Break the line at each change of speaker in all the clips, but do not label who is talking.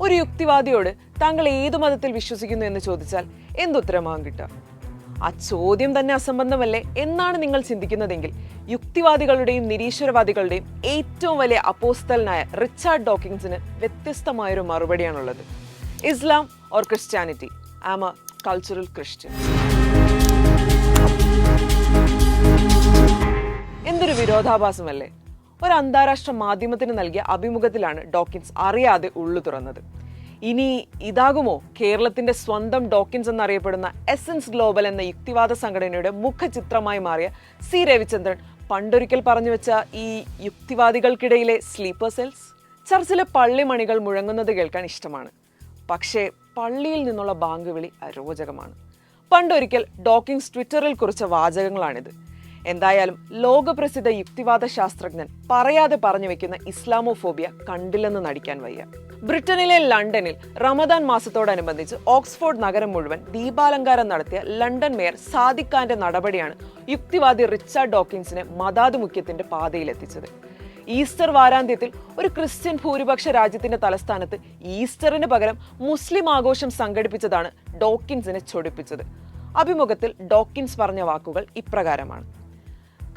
ഒരു യുക്തിവാദിയോട് താങ്കൾ ഏതു മതത്തിൽ വിശ്വസിക്കുന്നു എന്ന് ചോദിച്ചാൽ എന്തുത്തരമാകും കിട്ടുക? ആ ചോദ്യം തന്നെ അസംബന്ധമല്ലേ? എന്നാണ് നിങ്ങൾ ചിന്തിക്കുന്നതെങ്കിൽ യുക്തിവാദികളുടെയും നിരീശ്വരവാദികളുടെയും ഏറ്റവും വലിയ അപ്പോസ്തലനായ റിച്ചാർഡ് ഡോക്കിൻസിന് വ്യത്യസ്തമായൊരു മറുപടിയാണുള്ളത്. Islam or Christianity? I'm a cultural Christian. എന്തൊരു വിരോധാഭാസമല്ലേ? ഒരു അന്താരാഷ്ട്ര മാധ്യമത്തിന് നൽകിയ അഭിമുഖത്തിലാണ് ഡോക്കിൻസ് അറിയാതെ ഉള്ളു തുറന്നത്. ഇനി ഇതാകുമോ കേരളത്തിന്റെ സ്വന്തം ഡോക്കിൻസ് എന്നറിയപ്പെടുന്ന എസൻസ് ഗ്ലോബൽ എന്ന യുക്തിവാദ സംഘടനയുടെ മുഖചിത്രമായി മാറിയ സി രവിചന്ദ്രൻ പണ്ടൊരിക്കൽ പറഞ്ഞു വെച്ച ഈ യുക്തിവാദികൾക്കിടയിലെ സ്ലീപ്പർ സെൽസ് ചർച്ചിലെ പള്ളിമണികൾ മുഴങ്ങുന്നത് കേൾക്കാൻ ഇഷ്ടമാണ്. പക്ഷേ പള്ളിയിൽ നിന്നുള്ള ബാങ്ക് വിളി അരോചകമാണ്. പണ്ടൊരിക്കൽ ഡോക്കിങ്സ് ട്വിറ്ററിൽ കുറിച്ച വാചകങ്ങളാണിത്. എന്തായാലും ലോകപ്രസിദ്ധ യുക്തിവാദ ശാസ്ത്രജ്ഞൻ പറയാതെ പറഞ്ഞു വെക്കുന്ന ഇസ്ലാമോഫോബിയ കണ്ടില്ലെന്ന് നടിക്കാൻ വയ്യ. ബ്രിട്ടനിലെ ലണ്ടനിൽ റമദാൻ മാസത്തോടനുബന്ധിച്ച് ഓക്സ്ഫോർഡ് നഗരം മുഴുവൻ ദീപാലങ്കാരം നടത്തിയ ലണ്ടൻ മേയർ സാദിഖാന്റെ നടപടിയാണ് യുക്തിവാദി റിച്ചാർഡ് ഡോക്കിൻസിനെ മതാധിമുഖ്യത്തിന്റെ പാതയിലെത്തിച്ചത്. ഈസ്റ്റർ വാരാന്ത്യത്തിൽ ഒരു ക്രിസ്ത്യൻ ഭൂരിപക്ഷ രാജ്യത്തിന്റെ തലസ്ഥാനത്ത് ഈസ്റ്ററിന് പകരം മുസ്ലിം ആഘോഷം സംഘടിപ്പിച്ചതാണ് ഡോക്കിൻസിനെ ചൊടിപ്പിച്ചത്. അഭിമുഖത്തിൽ ഡോക്കിൻസ് പറഞ്ഞ വാക്കുകൾ ഇപ്രകാരമാണ്.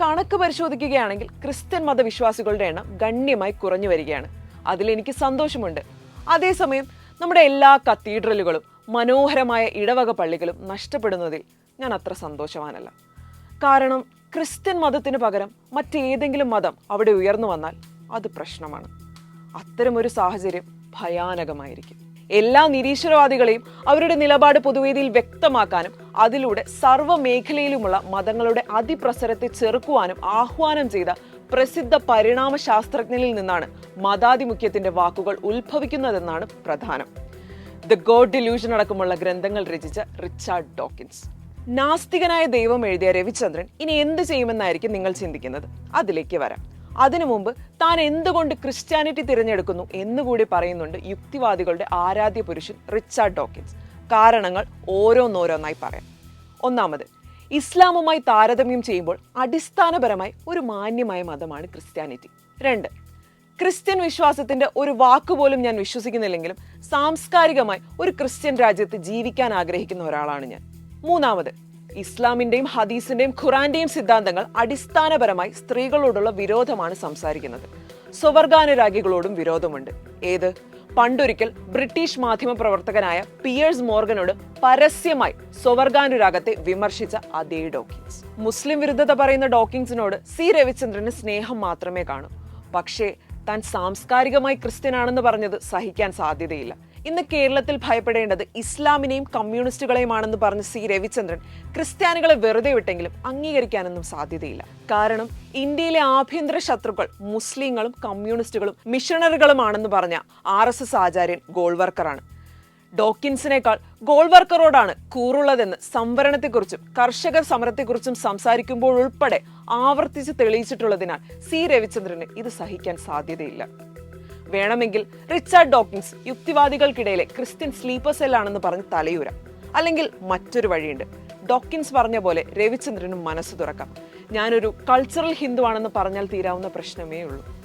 കണക്ക് പരിശോധിക്കുകയാണെങ്കിൽ ക്രിസ്ത്യൻ മതവിശ്വാസികളുടെ എണ്ണം ഗണ്യമായി കുറഞ്ഞു വരികയാണ്. അതിലെനിക്ക് സന്തോഷമുണ്ട്. അതേസമയം നമ്മുടെ എല്ലാ കത്തീഡ്രലുകളും മനോഹരമായ ഇടവക പള്ളികളും നഷ്ടപ്പെടുന്നതിൽ ഞാൻ അത്ര സന്തോഷവാനല്ല. കാരണം ക്രിസ്ത്യൻ മതത്തിന് പകരം മറ്റേതെങ്കിലും മതം അവിടെ ഉയർന്നു വന്നാൽ അത് പ്രശ്നമാണ്. അത്തരമൊരു സാഹചര്യം ഭയാനകമായിരിക്കും. എല്ലാ നിരീശ്വരവാദികളെയും അവരുടെ നിലപാട് പൊതുവേദിയിൽ വ്യക്തമാക്കാനും അതിലൂടെ സർവ മേഖലയിലുമുള്ള മതങ്ങളുടെ അതിപ്രസരത്തെ ചെറുക്കുവാനും ആഹ്വാനം ചെയ്ത പ്രസിദ്ധ പരിണാമ ശാസ്ത്രജ്ഞനിൽ നിന്നാണ് മതാധിമുഖ്യത്തിന്റെ വാക്കുകൾ ഉത്ഭവിക്കുന്നതെന്നാണ് പ്രധാനം. ദ ഗോഡ് ഡിലൂഷൻ അടക്കമുള്ള ഗ്രന്ഥങ്ങൾ രചിച്ച റിച്ചാർഡ് ഡോക്കിൻസ്. നാസ്തികനായ ദൈവം എഴുതിയ രവിചന്ദ്രൻ ഇനി എന്ത് ചെയ്യുമെന്നായിരിക്കും നിങ്ങൾ ചിന്തിക്കുന്നത്? അതിലേക്ക് വരാം. അതിനു മുമ്പ് താൻ എന്തുകൊണ്ട് ക്രിസ്ത്യാനിറ്റി തിരഞ്ഞെടുക്കുന്നു എന്നുകൂടി പറയുന്നുണ്ട് യുക്തിവാദികളുടെ ആരാധ്യ പുരുഷൻ റിച്ചാർഡ് ഡോക്കിൻസ്. കാരണങ്ങൾ ഓരോന്നോരോന്നായി പറയാം. ഒന്നാമത് ഇസ്ലാമുമായി താരതമ്യം ചെയ്യുമ്പോൾ അടിസ്ഥാനപരമായി ഒരു മാന്യമായ മതമാണ് ക്രിസ്ത്യാനിറ്റി. രണ്ട് ക്രിസ്ത്യൻ വിശ്വാസത്തിന്റെ ഒരു വാക്കുപോലും ഞാൻ വിശ്വസിക്കുന്നില്ലെങ്കിലും സാംസ്കാരികമായി ഒരു ക്രിസ്ത്യൻ രാജ്യത്ത് ജീവിക്കാൻ ആഗ്രഹിക്കുന്ന ഒരാളാണ് ഞാൻ. മൂന്നാമത് ഇസ്ലാമിന്റെയും ഹദീസിന്റെയും ഖുറാന്റെയും സിദ്ധാന്തങ്ങൾ അടിസ്ഥാനപരമായി സ്ത്രീകളോടുള്ള വിരോധമാണ് സംസാരിക്കുന്നത്. സ്വവർഗാനുരാഗികളോടും വിരോധമുണ്ട്. ഏത്? പണ്ടൊരിക്കൽ ബ്രിട്ടീഷ് മാധ്യമ പ്രവർത്തകനായ പിയേഴ്സ് മോർഗനോട് പരസ്യമായി സ്വവർഗാനുരാഗത്തെ വിമർശിച്ച അതേ ഡോക്കിൻസ്. മുസ്ലിം വിരുദ്ധത പറയുന്ന ഡോക്കിൻസിനോട് സി രവിചന്ദ്രന് സ്നേഹം മാത്രമേ കാണൂ. പക്ഷേ താൻ സാംസ്കാരികമായി ക്രിസ്ത്യനാണെന്ന് പറഞ്ഞത് സഹിക്കാൻ സാധ്യതയില്ല. ഇന്ന് കേരളത്തിൽ ഭയപ്പെടേണ്ടത് ഇസ്ലാമിനെയും കമ്മ്യൂണിസ്റ്റുകളെയുമാണെന്ന് പറഞ്ഞ സി രവിചന്ദ്രൻ. ക്രിസ്ത്യാനികളെ വെറുതെ വിട്ടെങ്കിലും അംഗീകരിക്കാനൊന്നും സാധ്യതയില്ല. കാരണം ഇന്ത്യയിലെ ആഭ്യന്തര ശത്രുക്കൾ മുസ്ലിങ്ങളും കമ്മ്യൂണിസ്റ്റുകളും മിഷണറികളുമാണെന്ന് പറഞ്ഞ ആർ എസ് എസ് ആചാര്യൻ ഗോൾവർക്കറാണ്. ഡോക്കിൻസിനേക്കാൾ ഗോൾവർക്കറോടാണ് കൂറുള്ളതെന്ന് സംവരണത്തെക്കുറിച്ചും കർഷക സമരത്തെക്കുറിച്ചും സംസാരിക്കുമ്പോൾ ഉൾപ്പെടെ ആവർത്തിച്ച് തെളിയിച്ചിട്ടുള്ളതിനാൽ സി രവിചന്ദ്രന് ഇത് സഹിക്കാൻ സാധ്യതയില്ല. വേണമെങ്കിൽ റിച്ചാർഡ് ഡോക്കിൻസ് യുക്തിവാദികൾക്കിടയിലെ ക്രിസ്ത്യൻ സ്ലീപ്പർ സെല്ലാണെന്ന് പറഞ്ഞ് തലയൂരാം. അല്ലെങ്കിൽ മറ്റൊരു വഴിയുണ്ട്. ഡോക്കിൻസ് പറഞ്ഞ പോലെ രവിചന്ദ്രനും മനസ്സ് തുറക്കാം. ഞാനൊരു കൾച്ചറൽ ഹിന്ദു ആണെന്ന് പറഞ്ഞാൽ തീരാവുന്ന പ്രശ്നമേ ഉള്ളൂ.